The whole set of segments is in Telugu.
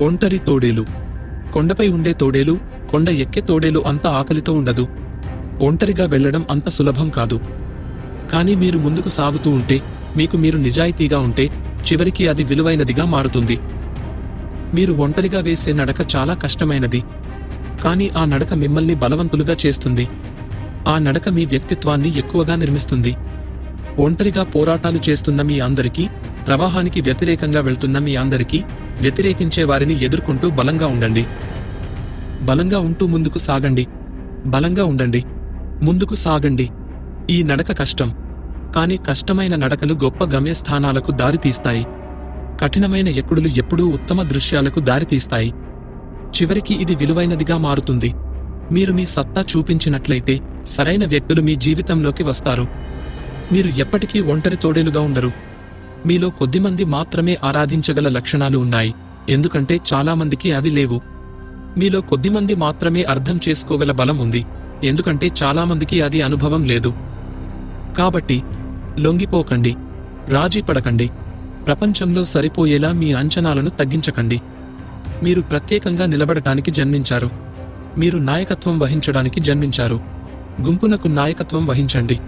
ఒంటరి తోడేలు. కొండపై ఉండే తోడేలు కొండ ఎక్కే తోడేలు అంత ఆకలితో ఉండదు. ఒంటరిగా వెళ్ళడం అంత సులభం కాదు. కానీ మీరు ముందుకు సాగుతూ ఉంటే మీకు మీరు నిజాయితీగా ఉంటే చివరికి అది విలువైనదిగా మారుతుంది. మీరు ఒంటరిగా వేసే నడక చాలా కష్టమైనది. కానీ ఆ నడక మిమ్మల్ని బలవంతులుగా చేస్తుంది. ఆ నడక మీ వ్యక్తిత్వాన్ని ఎక్కువగా నిర్మిస్తుంది. ఒంటరిగా పోరాటాలు చేస్తున్న మీ అందరికీ ప్రవాహానికి వ్యతిరేకంగా వెళ్తున్న మీ అందరికీ వ్యతిరేకించే వారిని ఎదుర్కొంటూ బలంగా ఉండండి. బలంగా ఉంటూ ముందుకు సాగండి. బలంగా ఉండండి. ముందుకు సాగండి. ఈ నడక కష్టం. కానీ కష్టమైన నడకలు గొప్ప గమ్యస్థానాలకు దారితీస్తాయి. కఠినమైన ఎక్కుడులు ఎప్పుడూ ఉత్తమ దృశ్యాలకు దారితీస్తాయి. చివరికి ఇది విలువైనదిగా మారుతుంది. మీరు మీ సత్తా చూపించినట్లయితే సరైన వ్యక్తులు మీ జీవితంలోకి వస్తారు. మీరు ఎప్పటికీ ఒంటరి తోడేలుగా ఉండరు. మీలో కొద్దిమంది మాత్రమే ఆరాధించగల లక్షణాలు ఉన్నాయి. ఎందుకంటే చాలామందికి అవి లేవు. మీలో కొద్దిమంది మాత్రమే అర్థం చేసుకోగల బలం ఉంది. ఎందుకంటే చాలామందికి అది అనుభవం లేదు. కాబట్టి లొంగిపోకండి. రాజీ పడకండి. ప్రపంచంలో సరిపోయేలా మీ అంచనాలను తగ్గించకండి. మీరు ప్రత్యేకంగా నిలబడటానికి జన్మించారు. మీరు నాయకత్వం వహించడానికి జన్మించారు. గుంపునకు నాయకత్వం వహించండి.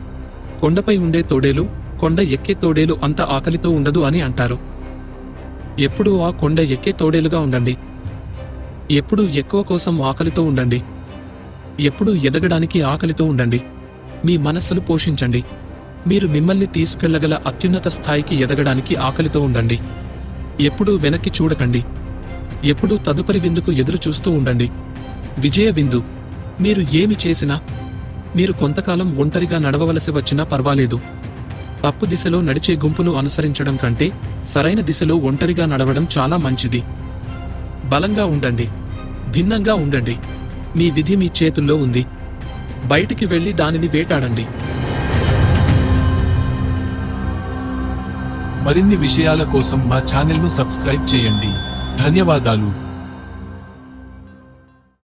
కొండపై ఉండే తోడేలు కొండ ఎక్కే తోడేలు అంత ఆకలితో ఉండదు అని అంటారు. ఎప్పుడూ ఆ కొండ ఎక్కే తోడేలుగా ఉండండి. ఎప్పుడూ ఎక్కువ కోసం ఆకలితో ఉండండి. ఎప్పుడూ ఎదగడానికి ఆకలితో ఉండండి. మీ మనస్సును పోషించండి. మీరు మిమ్మల్ని తీసుకెళ్ళగల అత్యున్నత స్థాయికి ఎదగడానికి ఆకలితో ఉండండి. ఎప్పుడూ వెనక్కి చూడకండి. ఎప్పుడూ తదుపరి విందుకు ఎదురు చూస్తూ ఉండండి. విజయ విందు. మీరు ఏమి చేసినా మీరు కొంతకాలం ఒంటరిగా నడవవలసి వచ్చినా పర్వాలేదు. తప్పు దిశలో నడిచే గుంపును అనుసరించడం కంటే సరైన దిశలో ఒంటరిగా నడవడం చాలా మంచిది. బలంగా ఉండండి. భిన్నంగా ఉండండి. మీ విధి మీ చేతుల్లో ఉంది. బయటికి వెళ్ళి దానిని వేటాడండి. మరిన్ని విషయాల కోసం మా ఛానల్ను సబ్స్క్రైబ్ చేయండి. ధన్యవాదాలు.